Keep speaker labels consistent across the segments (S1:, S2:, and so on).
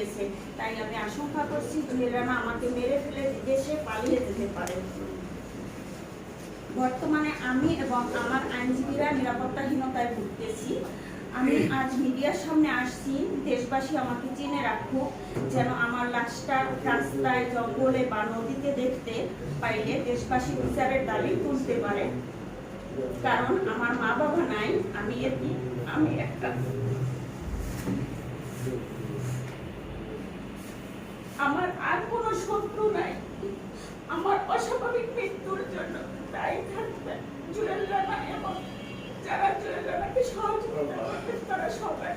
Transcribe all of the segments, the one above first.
S1: দিয়েছে। তাই আমি আশঙ্কা করছি জুয়েল রানা আমাকে মেরে ফেলে দেশে পালিয়ে যেতে পারে। বর্তমানে আমি এবং আমার আইনজীবীরা নিরাপত্তাহীনতায় ভুগতেছি। আমি আজ মিডিয়ার সামনে আসছি, দেশবাসী আমাকে চিনে রাখুক, যেন আমার লাশটা রাস্তায়, জঙ্গলে বা নদীতে দেখতে পাইলে দেশবাসী বিচারের দাবি তুলতে পারে। কারণ আমার মা বাবা নাই, আমি আমি একটা আমার আর কোনো শত্রু নাই। আমার অস্বাভাবিক মৃত্যুর জন্য দায়ী থাকবে জুয়েল রানা এবং যারা জুয়েল রানাকে সহযোগিতা করবে তারা সবাই।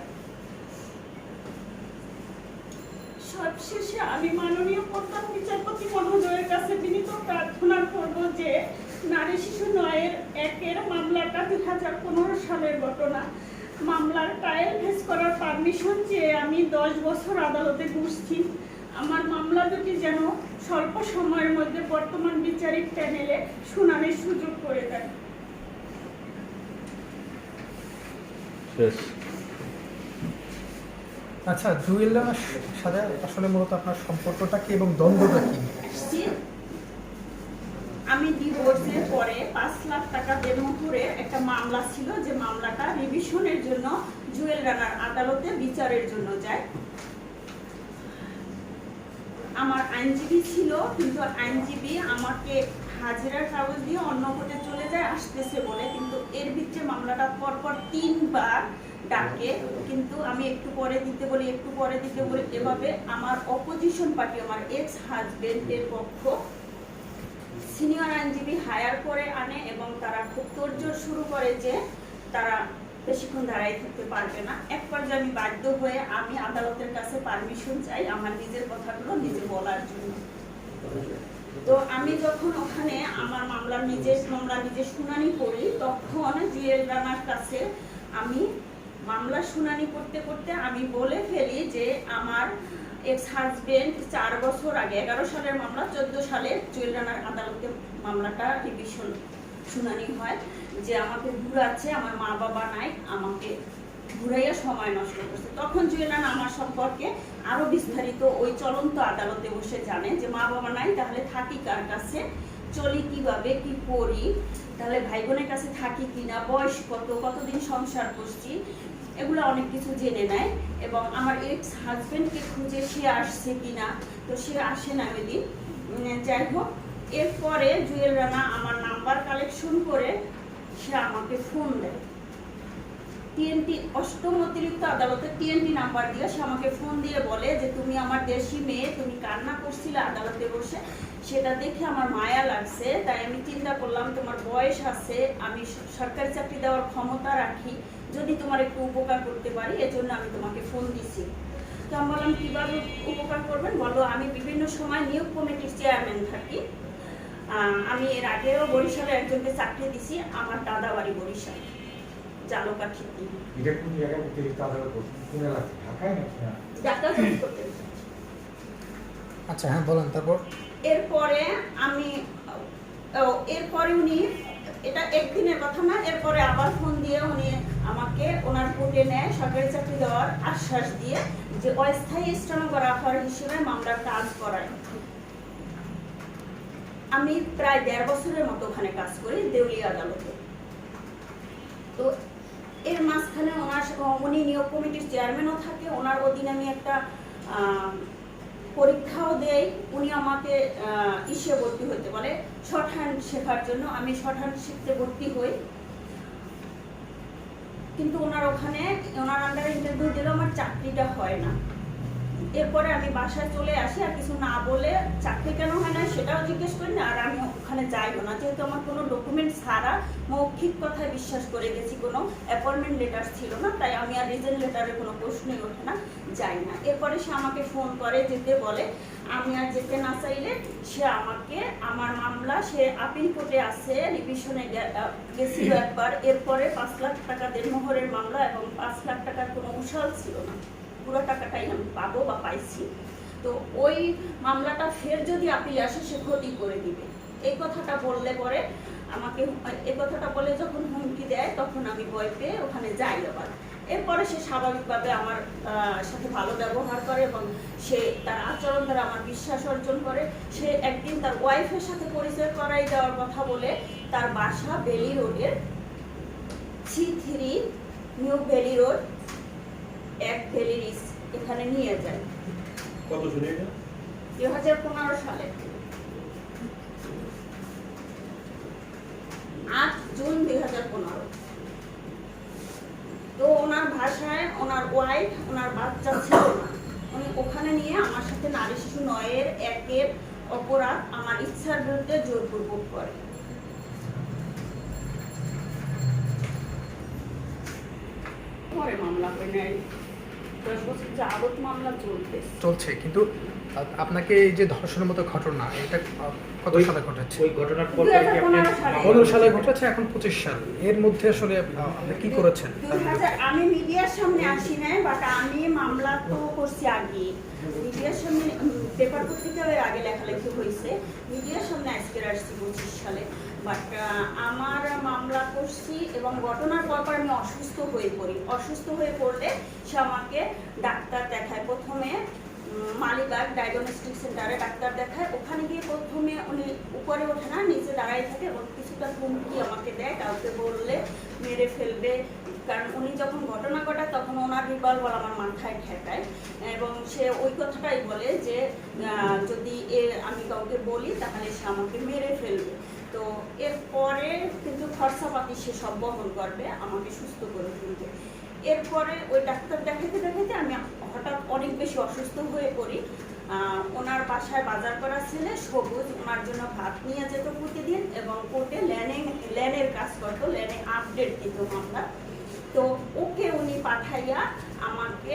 S1: সবশেষে আমি মাননীয় প্রধান বিচারপতি মহোদয়ের কাছে বিনীত প্রার্থনা করব যে নারী শিশু নয়ের একের মামলাটা দুই হাজার পনেরো সালের ঘটনা। মামলার ট্রায়াল ফেস করার পারমিশন চেয়ে আমি দশ বছর আদালতে ঘুরছি আমার মামলা দুটি যেন স্বল্প সময়ের মধ্যে বর্তমান বিচারিক প্যানেলে শুনানির সুযোগ করে দেয়।
S2: শেষ।
S3: আচ্ছা জুয়েল রানার সাথে আসলে মূলত আপনার সম্পর্কটা কি এবং দ্বন্দ্বটা কি?
S1: আমি ডিভোর্সের পরে পাঁচ লাখ টাকা বেদমপুরে একটা মামলা ছিল যে মামলাটা রিভিশনের জন্য জুয়েল রানার আদালতে বিচারের জন্য যায়। আমার আইনজীবী ছিল, কিন্তু আইনজীবী আমাকে হাজিরার কাগজ দিয়ে অন্য কোর্টে চলে যায়, আসতেছে বলে। কিন্তু এর ভিতরে মামলাটা পরপর তিনবার ডাকে। কিন্তু আমি একটু পরে দিতে বলি, একটু পরে দিতে বলি, এভাবে আমার অপোজিশন পার্টি আমার এক্স হাজবেন্ডের পক্ষ সিনিয়র আইনজীবী হায়ার করে আনে এবং তারা খুব তোড়জোড় শুরু করে যে তারা বেশিক্ষণ দাঁড়াই থাকতে পারবে না। এক পর্যায়ে আমি বাধ্য হয়ে আমি আদালতের কাছে পারমিশন চাই আমার নিজের কথাগুলো নিজে বলার জন্য। তো আমি যখন ওখানে আমার মামলা নিজে মামলা নিজে শুনানি করি, তখন জুয়েল রানার কাছে আমি মামলা শুনানি করতে করতে আমি বলে ফেলি যে আমার এক্স হাজবেন্ড চার বছর আগে, এগারো সালের মামলা, চোদ্দ সালে জুয়েল রানার আদালতে মামলাটা রিভিশন শুনানি হয়। যে আমাকে ঘুরাচ্ছে, আমার মা বাবা নাই, আমাকে ঘুরাইয়া সময় নষ্ট করছে। তখন জুয়েল রানা আমার সম্পর্কে আরও বিস্তারিত ওই চলন্ত আদালতে বসে জানে যে মা বাবা নাই, তাহলে থাকি কার কাছে? চলি কীভাবে? কি করি? তাহলে ভাই বোনের কাছে থাকি কিনা? বয়স কত? কতদিন সংসার করছি? এগুলো অনেক কিছু জেনে নেয় এবং আমার এক্স হাজবেন্ডকে খুঁজে সে আসছে কিনা? তো সে আসে না ওই দিন। যাই হোক, এরপরে জুয়েল রানা আমার নাম্বার কালেকশন করে সে আমাকে ফোন দেয়। টিএনটি অষ্টম অতিরিক্ত আদালতে টিএনটি নাম্বার দিয়ে সে আমাকে ফোন দিয়ে বলে যে, তুমি আমার দেশি মেয়ে, তুমি কান্না করছিলে আদালতে বসে, সেটা দেখে আমার মায়া লাগছে, তাই আমি চিন্তা করলাম তোমার বয়স আছে, আমি সরকারি চাকরি দেওয়ার ক্ষমতা রাখি, যদি তোমার একটু উপকার করতে পারি, এজন্য আমি তোমাকে ফোন দিছি। তো আমি বললাম, কীভাবে উপকার করবেন? বলো, আমি বিভিন্ন সময় নিয়োগ কমিটির চেয়ারম্যান থাকি। আমি এর আগেও বরিশালে একজনকে চাকরি দিছি আমার দাদা বাড়ি বরিশাল।
S4: এটা কোন জায়গায় অতিরিক্ত আদালত কোন এলাকা ঢাকায় নাকি না?
S1: ডাক্তার জব
S3: আচ্ছা হ্যাঁ বলেন তারপর।
S1: এরপরে আমি এরপরে উনি এটা একদিনের কথা না এরপরে আবার ফোন দিয়ে উনি আমাকে ওনার কোর্টে নেয় সরকারি চাকরি দেওয়ার আশ্বাস দিয়ে যে অস্থায়ী স্টেনোগ্রাফার হিসেবে মামলার কাজ করায়। আমি প্রায় দেড় বছরের মতো ওখানে কাজ করি, দেউলিয়া আদালতে। তো এর মাঝখানে ওনার উনি নিয়োগ কমিটির চেয়ারম্যানও থাকে, ওনার অধীনে আমি একটা পরীক্ষাও দেয় উনি আমাকে ইসে ভর্তি হতে বলে। শর্ট হ্যান্ড শেখার জন্য আমি শর্ট হ্যান্ড শিখতে ভর্তি হই। কিন্তু ওনার ওখানে, ওনার আন্ডারে ইন্টারভিউ দিলে আমার চাকরিটা হয় না। এরপরে আমি বাসায় চলে আসি, আর কিছু না বলে চাকরি কেন হয় না সেটাও জিজ্ঞেস করি না, আর আমি ওখানে যাইও না। যেহেতু আমার কোনো ডকুমেন্ট ছাড়া মৌখিক কথায় বিশ্বাস করে গেছি, কোনো অ্যাপয়েন্টমেন্ট লেটার ছিল না, তাই আমি আর রিজেন লেটারের কোনো প্রশ্নই ওঠে না, যাই না। এরপরে সে আমাকে ফোন করে, যেতে বলে, আমি আর যেতে না চাইলে সে আমাকে, আমার মামলা, সে আপিল কোর্টে আছে রিভিশনে গেছিল একবার। এরপরে পাঁচ লাখ টাকা দেড়মোহরের মামলা এবং পাঁচ লাখ টাকার কোনো উশাল ছিল না। পুরো টাকাটাই আমি পাবো বা পাইছি। তো ওই মামলাটা ফের যদি আপিল আসে, সে ক্ষতি করে দিবে। এই কথাটা বললে পরে আমাকে, এই কথাটা বলে যখন হুমকি দেয়, তখন আমি ভয় পেয়ে ওখানে যাই আবার। এরপরে সে স্বাভাবিকভাবে আমার সাথে ভালো ব্যবহার করে এবং সে তার আচরণ দ্বারা আমার বিশ্বাস অর্জন করে। সে একদিন তার ওয়াইফের সাথে পরিচয় করাই দেওয়ার কথা বলে তার বাসা বেলি রোডের C three new Bailey road এক ভ্যালিরিস এখানে নিয়ে যায়
S2: কত শুনে এটা?
S1: দুই হাজার পনেরো সালে। আট জুন দুই হাজার পনেরো। তো ওনার ভাষায় ওনার ওয়াইফ ওনার বাচ্চা ছিল না। উনি ওখানে নিয়ে আমার সাথে নারী শিশু নয়ের একের অপরাধ আমার ইচ্ছার বিরুদ্ধে জোরপূর্বক করে। পরে মামলা করে নেয়। দশ বছর যাবত মামলা চলতেছে
S3: চলছে কিন্তু আপনাকে এই যে ধর্ষণের মতো ঘটনা এটা কত সালে ঘটেছে?
S2: ওই ঘটনার পর
S1: পনেরো সালে।
S3: ঘটেছে এখন পঁচিশ সাল। এর মধ্যে আসলে আপনি কি করেছেন?
S1: আমি মিডিয়ার সামনে আসি নাই বাট আমি মামলা তো করছি আগে। মিডিয়ার সামনে পেপার পত্রিকার এর আগে লেখালেখি হয়েছে। মিডিয়ার সামনে আজকে আসছি পঁচিশ সালে। বাট আমার মামলা করছি এবং ঘটনার পর পর আমি অসুস্থ হয়ে পড়ি। অসুস্থ হয়ে পড়লে সে আমাকে ডাক্তার দেখায়। প্রথমে মালিবাগ ডায়াগনস্টিক সেন্টারে ডাক্তার দেখায়। ওখানে গিয়ে প্রথমে উনি উপরে ওঠে না, নিচে দাঁড়াই থাকে এবং কিছুটা হুমকি আমাকে দেয়। কাউকে বললে মেরে ফেলবে। কারণ উনি যখন ঘটনা ঘটায়, তখন ওনার রিভলভার আমার মাথায় ঠেকায় এবং সে ওই কথাটাই বলে যে যদি এ, আমি কাউকে বলি, তাহলে সে আমাকে মেরে ফেলবে। তো এরপরে কিন্তু খরচাপাতি সে সব বহন করবে আমাকে সুস্থ করে তুলবে। এরপরে ওই ডাক্তার দেখাতে দেখাতে আমি হঠাৎ অনেক বেশি অসুস্থ হয়ে পড়ি। ওনার বাসায় বাজার করা ছেলে সবুজ ওনার জন্য ভাত নিয়ে যেত প্রতিদিন এবং কোর্টে ল্যানে ল্যানের কাজ করতো ল্যানে আপডেট দিত মামলা। তো ওকে উনি পাঠাইয়া আমাকে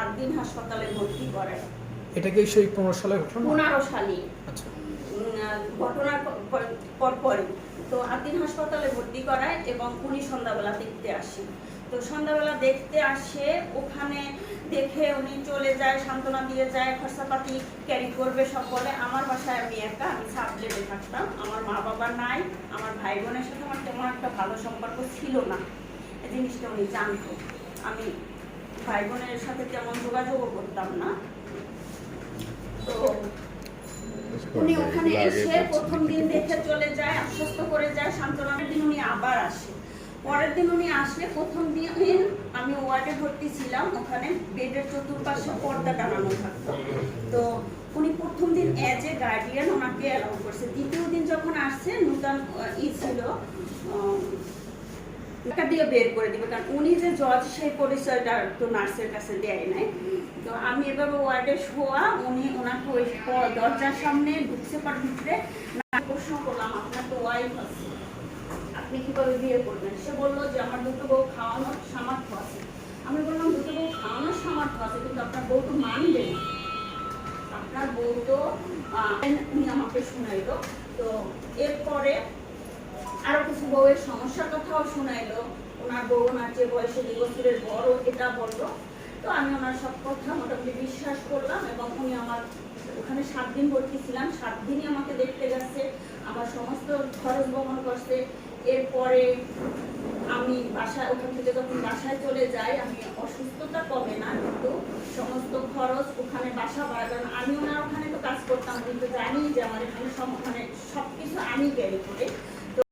S1: আটদিন হাসপাতালে ভর্তি করেন
S3: এটা কি সেই পনেরো সালে ঘটনা?
S1: পনেরো সালে
S3: আচ্ছা।
S1: ঘটনার পর পরই তো আদিন হাসপাতালে ভর্তি করায় এবং উনি সন্ধ্যাবেলা দেখতে আসেন তো সন্ধ্যাবেলা দেখতে আসে, ওখানে দেখে উনি চলে যায়, সান্ত্বনা দিয়ে যায়, খরচাপাতি ক্যারি করবে, সব বলে, আমার বাসায় আমি একা, আমি সাবলেটে থাকতাম, আমার মা বাবা নাই, আমার ভাই বোনের সাথে আমার তেমন একটা ভালো সম্পর্ক ছিল না। এই জিনিসটা উনি জানতো। আমি ভাই বোনের সাথে তেমন যোগাযোগও করতাম না তো উনি ওখানে এসে প্রথম দিন দেখে চলে যায় আশ্বস্ত করে যায় সান্ত্বনার দিন উনি আবার আসে। পরের দিন উনি আসলে প্রথম দিন আমি ওয়ার্ডে ভর্তি ছিলাম ওখানে বেডের চতুর্পাশে পর্দা টানানো থাকতো। তো উনি প্রথম দিন এজ এ গার্ডিয়ান ওনাকে অ্যালাউ করছে। দ্বিতীয় দিন যখন আসছে নূতন ই ছিল টাকা দিয়ে বের করে দিবে, কারণ উনি যে জজ সেই পরিচয়টা তো নার্সের কাছে দেয় নাই। তো আমি এভাবে ওয়ার্ডে শোয়া, উনি ওনাকে ওই দরজার সামনে ঢুকছে পর ভিতরে প্রশ্ন করলাম, আপনার তো ওয়াইফ আছে। আপনি কীভাবে বিয়ে করবেন? সে বলল যে, আমার দুটো বউ খাওয়ানোর সামর্থ্য আছে। আমি বললাম, দুটো বউ খাওয়ানোর সামর্থ্য আছে, কিন্তু আপনার বউ তো মানবে না। আপনার বউ তো উনি আমাকে শুনাইলো। তো এরপরে আরও কিছু বউয়ের সমস্যার কথাও শোনাইলো। ওনার বউ ওনার যে বয়সে দুই বছরের বড়, এটা বলল। তো আমি ওনার সব কথা মোটামুটি বিশ্বাস করলাম এবং উনি আমার ওখানে সাত দিন ভর্তি ছিলাম সাত দিনই আমাকে দেখতে গেছে, আমার সমস্ত খরচ বহন করছে। এরপরে আমি বাসায়, ওখান থেকে যখন বাসায় চলে যাই, আমি অসুস্থতা কমে না, কিন্তু সমস্ত খরচ ওখানে বাসা ভাড়া, কারণ আমি ওনার ওখানে তো কাজ করতাম, কিন্তু জানি যে আমার এখানে মানে সব কিছু আমি ক্যারি করে।